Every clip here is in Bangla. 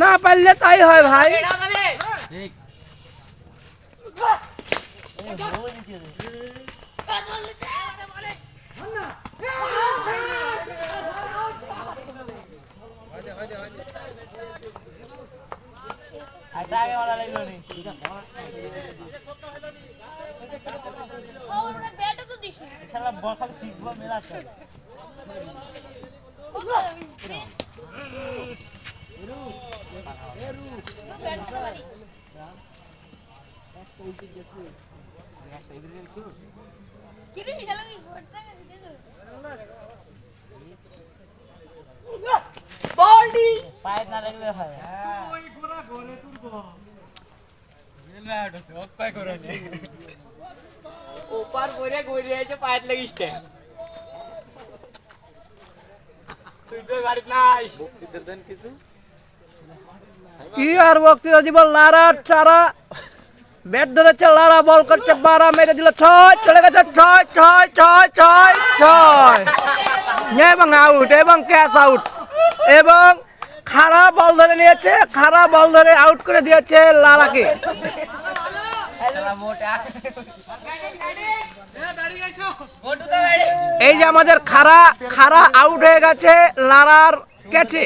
না পারলে তাই হয় ভাই। ব্যাটা তো দিস কিরে শালা আমি ভোটটা দিতে বলডি ওপার করে গড়িয়ে এসে পায়ের লাগিসতে সুইটো গাড়ি নাই কি আর বক্তৃতা দিব লারার চারা ব্যাট ধরেছে লারা বল করছে বারা মেরে দিল ছয় চলে গেছে ছয় ছয় ছয় ছয় ছয় এবং আউট এবং ক্যাচ আউট খারাপ বল ধরে নিয়েছে, খারাপ বল ধরে আউট করে দিয়েছে লারাকে এই যে আমাদের খারা খারা আউট হয়ে গেছে লারার ক্যাচে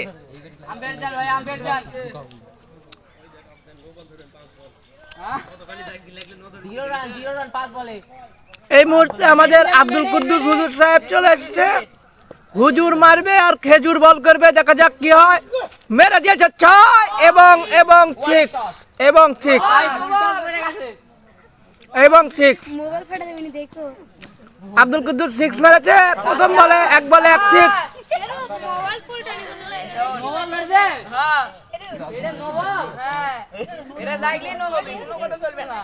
এই মুহূর্তে আমাদের আব্দুল কুদ্দুস হুজুর সাহেব চলে এসছে। হুজুর মারবে আর খেজুর বল করবে দেখা যাক কি হয়। মেরে দিয়েছে ছয় এবং এবং সিক্স এবং সিক্স এবং সিক্স আব্দুল কুদ্দুর সিক্স মেরেছে প্রথম বলে এক বলে এক সিক্স হ্যাঁ হ্যাঁ। এরা যাইলে কোনো কথা চলবে না।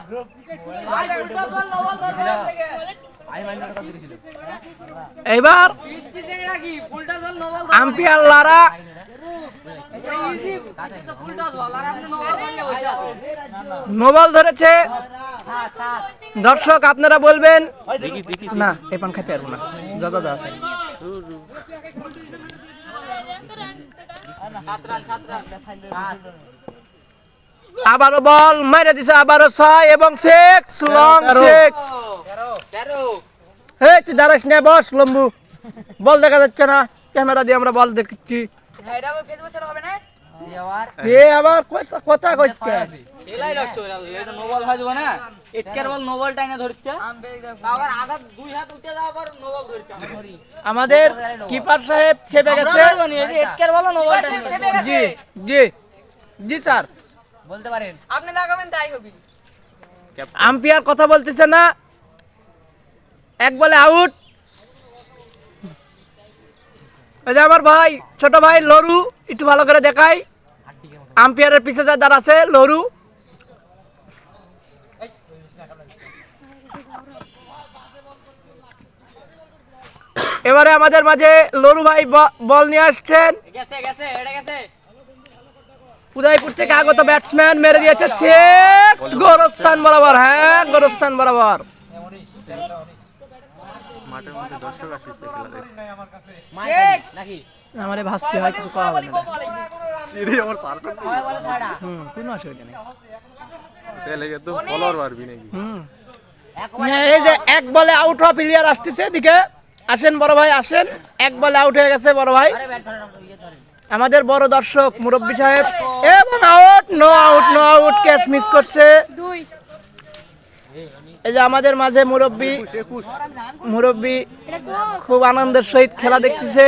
বল ধরবে থেকে। এবার জল নোবল আম্পিয়ার লারা। এটা ইজি তো ফুলটা জল আর আপনি নোবল ধরেছে। দর্শক আপনারা বলবেন না এই পান খাইতে পারব না। যত দাও আছে। আবারও বল মাইরা দিছে আবারও ছয় এবং শেখ সুলং শেখ। হে তুই দাঁড়াস না বস লম্বু। বল দেখা যাচ্ছে না ক্যামেরা দিয়ে আমরা বল দেখছি। হবে না? এ আবার কথা কথা কইছে? এলাই নষ্ট গেল এটা নোবল হয় না। এটকার বল নোবল টাইনা ধরছে। আবার আধা দুই হাত উঠে যাও আবার নোবল ধরছে। আমাদের কিপার সাহেব খেপে গেছে। এটকার বল নোবল টাইনা জি জি জি স্যার। বলতে পারেন। আপনি তাই হবে। আম্পিয়ার কথা বলতেছে না। এক বলে আউট এই যে আমার ভাই ছোট ভাই লরু একটু ভালো করে দেখাই। আম্পিয়ারের পিছে যা দাঁড়াছে লরু এবারে আমাদের মাঝে লরু ভাই বল নিয়ে আসছেন। গেছে গেছে এটা গেছে উদয়পুর থেকে আগত ব্যাটসম্যান মেরে দিয়েছে সিক্স গোরস্থান বরাবর হ্যাঁ গোরস্থান বরাবর। মাঠের মধ্যে দর্শক আসছে খেলা মাইক নাকি? আমারে ভাসতে হয় কিছু পাওয়া যায় না। চিড়ি আমার সার্কেল হুম কোনো অসুবিধা নেই। তেলে গিয়ে তো বলার পারবি নাকি? হুম। এই যে এক বলে আউট হওয়া প্লেয়ার আসতেছে এদিকে। আসেন বড় ভাই আসেন। এক বলে আউট হয়ে গেছে বড় ভাই। আমাদের বড় দর্শক মুরব্বী সাহেব। এবং out no out no out catch miss করছে। দুই। এই যে আমাদের মাঝে মুরব্বী মুরব্বী খুব আনন্দের সহিত খেলা দেখতেছে।